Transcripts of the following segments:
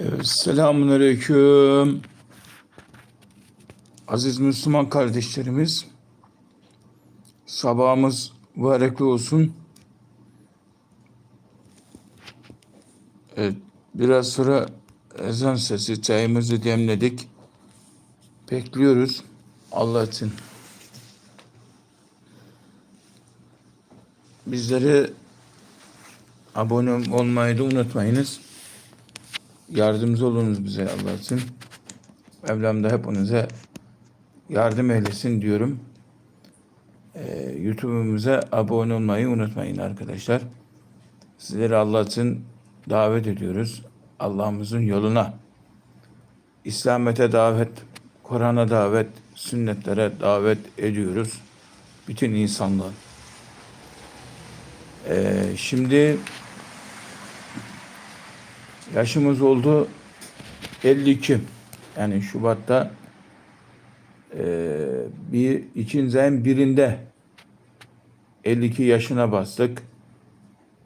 Evet, selamun aleyküm. Aziz Müslüman kardeşlerimiz, sabahımız mübarekli olsun. Evet, biraz sonra ezan sesi, çayımızı demledik. Bekliyoruz Allah için. Bizleri abone olmayı da unutmayınız. Yardımcı olunuz bize Allah için. Mevlam da hepinize yardım eylesin diyorum. Ee, YouTube'umuza abone olmayı unutmayın arkadaşlar. Sizleri Allah için davet ediyoruz. Allah'ımızın yoluna. İslamete davet, Kur'an'a davet, sünnetlere davet ediyoruz. Bütün insanlar. Ee, şimdi Yaşımız oldu 52. Yani Şubat'ta e, bir ikinci ayın birinde 52 yaşına bastık.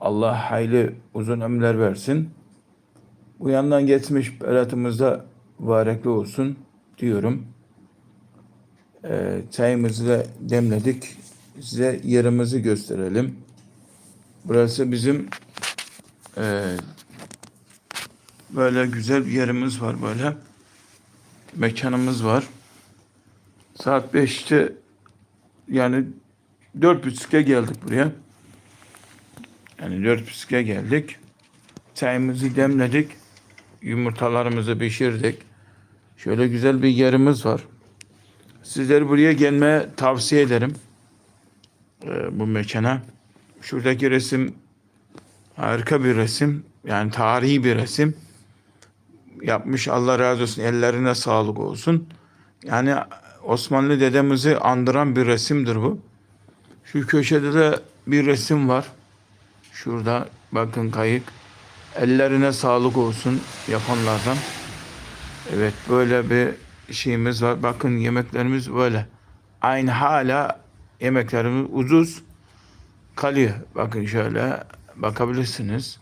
Allah hayli uzun ömürler versin. Bu yandan geçmiş beratımızda mübarekli olsun diyorum. E, çayımızı da demledik. Size yerimizi gösterelim. Burası bizim e, Böyle güzel bir yerimiz var böyle. Mekanımız var. Saat 5'te yani dört buçuk'a geldik buraya. Yani dört buçuk'a geldik. Çayımızı demledik. Yumurtalarımızı pişirdik. Şöyle güzel bir yerimiz var. Sizleri buraya gelmeye tavsiye ederim. Ee, bu mekana. Şuradaki resim harika bir resim. Yani tarihi bir resim yapmış. Allah razı olsun. Ellerine sağlık olsun. Yani Osmanlı dedemizi andıran bir resimdir bu. Şu köşede de bir resim var. Şurada bakın kayık. Ellerine sağlık olsun yapanlardan. Evet böyle bir şeyimiz var. Bakın yemeklerimiz böyle. Aynı hala yemeklerimiz ucuz kalıyor. Bakın şöyle bakabilirsiniz.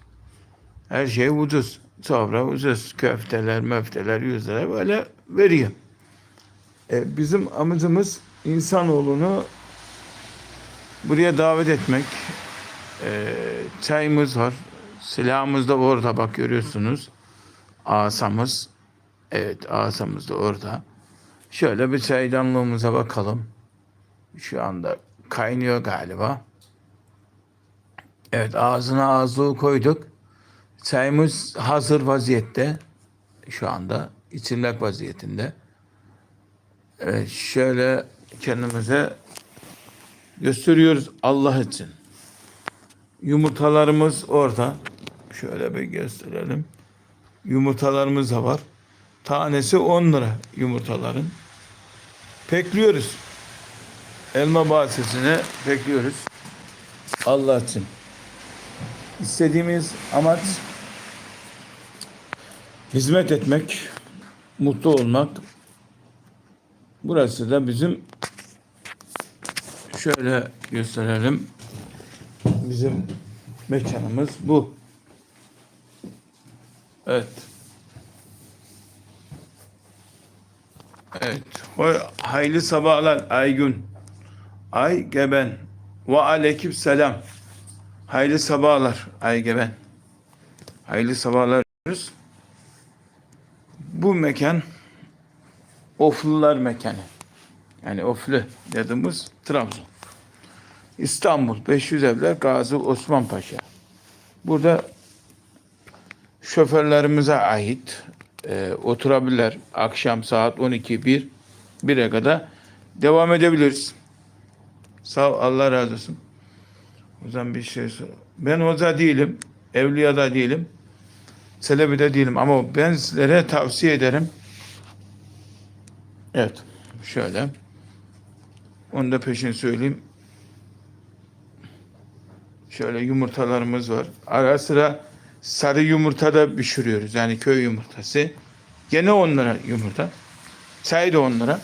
Her şey ucuz. Sonra ucuz köfteler, möfteler, yüzlere böyle veriyor. E, bizim amacımız insanoğlunu buraya davet etmek. E, çayımız var. Silahımız da orada bak görüyorsunuz. Asamız. Evet asamız da orada. Şöyle bir çaydanlığımıza bakalım. Şu anda kaynıyor galiba. Evet ağzına ağızlığı koyduk. Çayımız hazır vaziyette. Şu anda içilmek vaziyetinde. Evet, şöyle kendimize gösteriyoruz Allah için. Yumurtalarımız orada. Şöyle bir gösterelim. Yumurtalarımız da var. Tanesi 10 lira yumurtaların. Bekliyoruz. Elma bahçesine bekliyoruz. Allah için. İstediğimiz amaç hizmet etmek, mutlu olmak. Burası da bizim şöyle gösterelim. Bizim mekanımız bu. Evet. Evet. Hayırlı sabahlar Aygün. Ay Geben. Ve aleyküm selam. Hayırlı sabahlar Aygeben. Hayırlı sabahlar mekan Oflular mekanı. Yani Oflu dediğimiz Trabzon. İstanbul 500 evler Gazi Osman Paşa. Burada şoförlerimize ait e, oturabilirler. Akşam saat 12 1 1'e kadar devam edebiliriz. Sağ ol, Allah razı olsun. O zaman bir şey sor. Ben hoca değilim, evliya da değilim, selebi de değilim ama ben sizlere tavsiye ederim. Evet, şöyle. Onu da peşin söyleyeyim. Şöyle yumurtalarımız var. Ara sıra sarı yumurta da pişiriyoruz. Yani köy yumurtası. Gene 10 lira yumurta. Çay da 10 lira.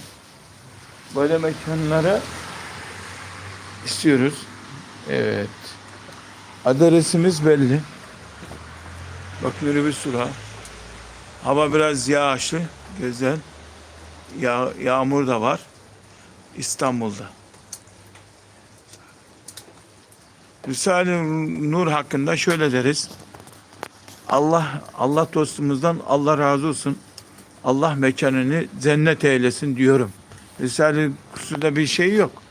Böyle mekanlara istiyoruz. Evet. Adresimiz belli. Bak minibüs durağı. Hava biraz yağışlı, güzel. Ya, yağmur da var İstanbul'da. Risale-i Nur hakkında şöyle deriz. Allah Allah dostumuzdan Allah razı olsun. Allah mekanını cennet eylesin diyorum. Risale-i Kusu'da bir şey yok.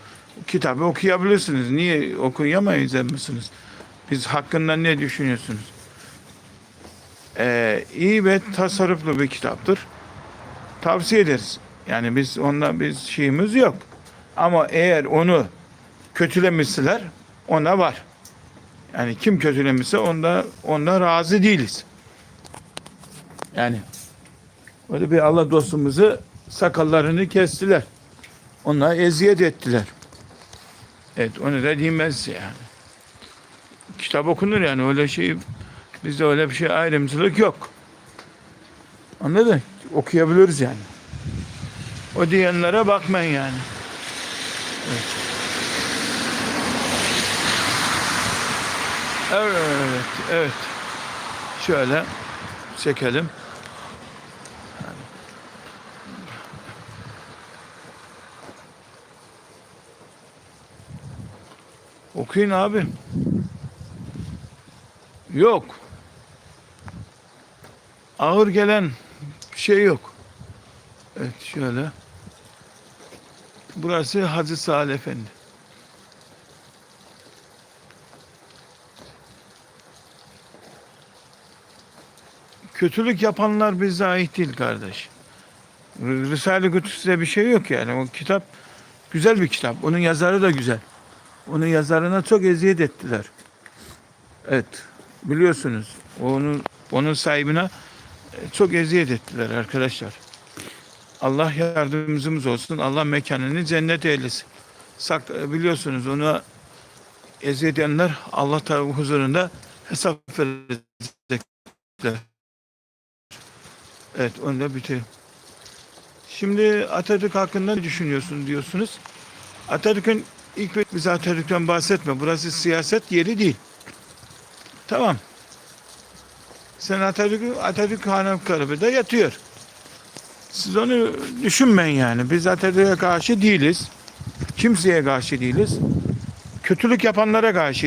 Kitabı okuyabilirsiniz. Niye okuyamayız misiniz? Biz hakkında ne düşünüyorsunuz? Ee, iyi ve tasarruflu bir kitaptır. Tavsiye ederiz. Yani biz onunla biz şeyimiz yok. Ama eğer onu kötülemişseler ona var. Yani kim kötülemişse onda onda razı değiliz. Yani öyle bir Allah dostumuzu sakallarını kestiler. Ona eziyet ettiler. Evet onu da değmez yani. Kitap okunur yani öyle şey bizde öyle bir şey ayrımcılık yok. Anladın? Okuyabiliriz yani. O diyenlere bakmayın yani. Evet. Evet, evet. Şöyle çekelim. Okuyun abi. Yok. Ağır gelen bir şey yok. Evet şöyle. Burası Hacı Salih Efendi. Kötülük yapanlar bize ait değil kardeş. Risale-i Kudüs'te bir şey yok yani. O kitap güzel bir kitap. Onun yazarı da güzel. Onun yazarına çok eziyet ettiler. Evet. Biliyorsunuz. Onun onun sahibine e, çok eziyet ettiler arkadaşlar. Allah yardımcımız olsun. Allah mekanını cennet eylesin. Sak, biliyorsunuz onu eziyet edenler Allah Teala huzurunda hesap verecekler. Evet onu da bitireyim. Şimdi Atatürk hakkında ne düşünüyorsun diyorsunuz. Atatürk'ün ilk bize Atatürk'ten bahsetme. Burası siyaset yeri değil. Tamam. Sen Atatürk, Atatürk Hanımkarı'da yatıyor. Siz onu düşünmeyin yani. Biz Atatürk'e karşı değiliz. Kimseye karşı değiliz. Kötülük yapanlara karşı